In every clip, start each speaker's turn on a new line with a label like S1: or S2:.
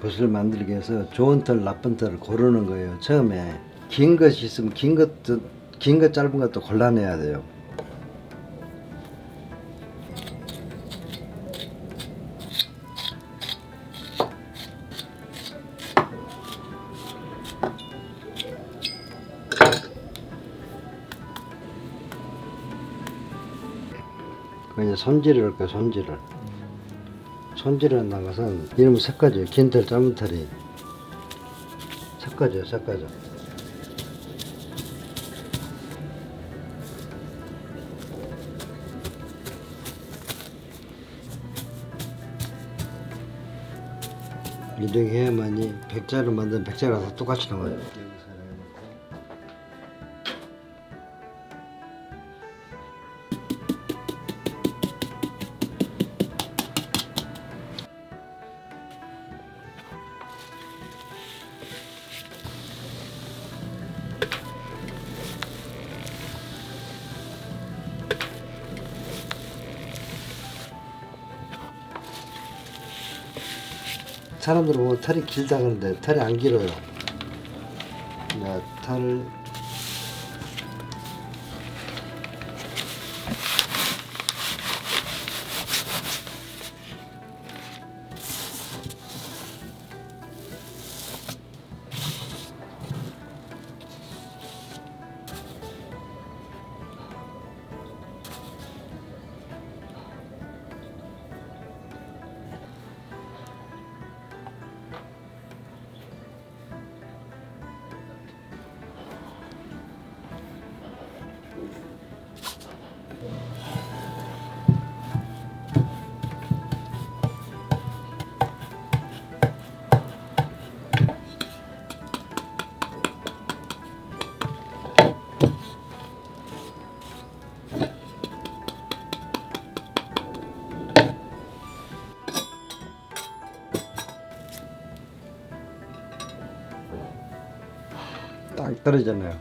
S1: 붓을 만들기 위해서 좋은 털, 나쁜 털을 고르는 거예요. 처음에 긴 것이 있으면 긴 것도 긴 것 짧은 것도 골라내야 돼요. 그 이제 손질을 할 거예요. 손질을. 손질을 한다는 것은 이름을 섞어줘요. 긴 털, 짧은 털이 섞어줘요. 섞어줘. 이렇게 해야만이 백자를 만든 백자라서 똑같이 나와요. 사람들 보면 털이 길다 그러는데 털이 안 길어요. 그러니까 털을 떨어지잖아요.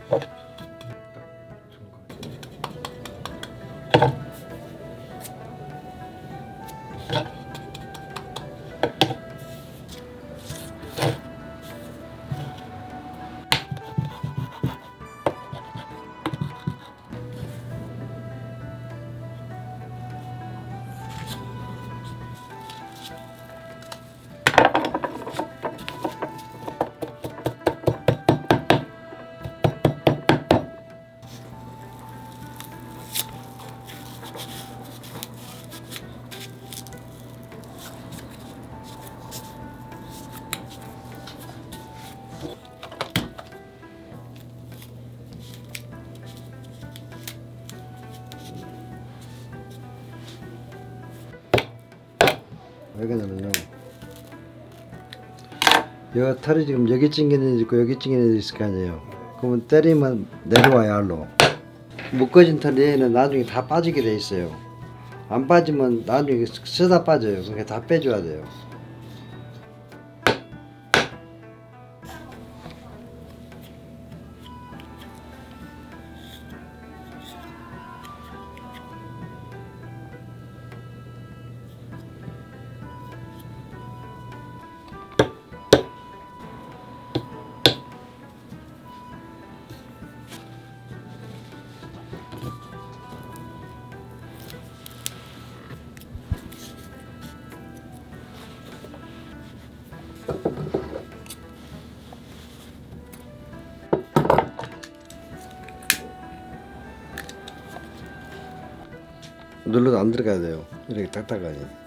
S1: 왜 그러냐면요. 여 털이 지금 여기 찡기는 애 있고 여기 찡기는 애 있을 거 아니에요. 그러면 때리면 내려와요 알로. 묶어진 털에는 나중에 다 빠지게 돼 있어요. 안 빠지면 나중에 쓰다 빠져요. 그러니까 다 빼줘야 돼요. 눌러도 안 들어가야 돼요. 이렇게 딱딱하니.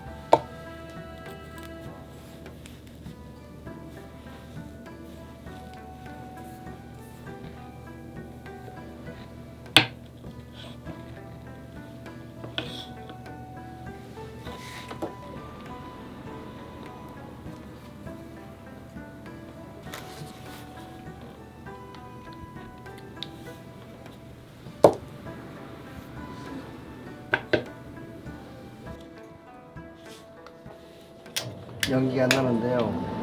S1: 연기가 나는데요.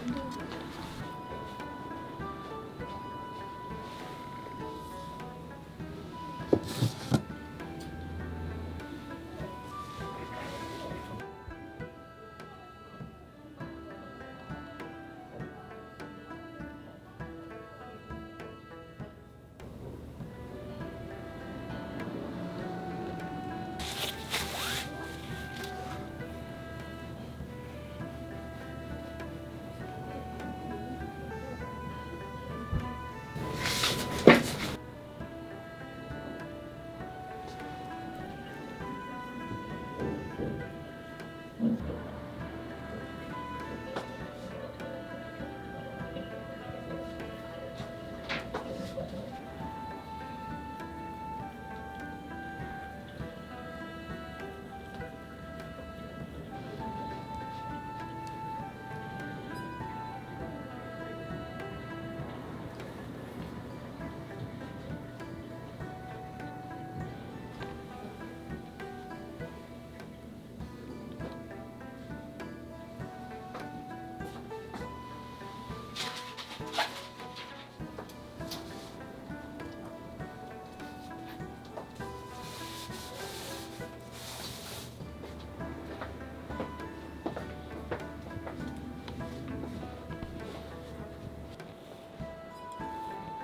S1: Thank you.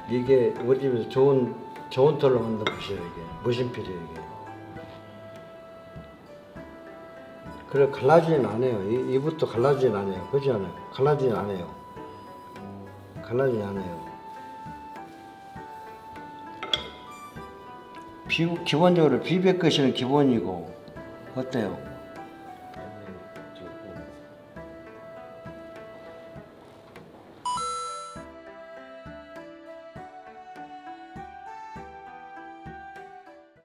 S1: 이게 우리 집에서 좋은 좋은 털로 만든 붓이에요 이게 무신필이에요 이게. 그래 갈라지진 않아요. 이, 이붓도 갈라지진 않아요. 그렇지 않아요? 갈라지진 않아요. 갈라지진 않아요. 비, 기본적으로 비백 것이는 기본이고 어때요?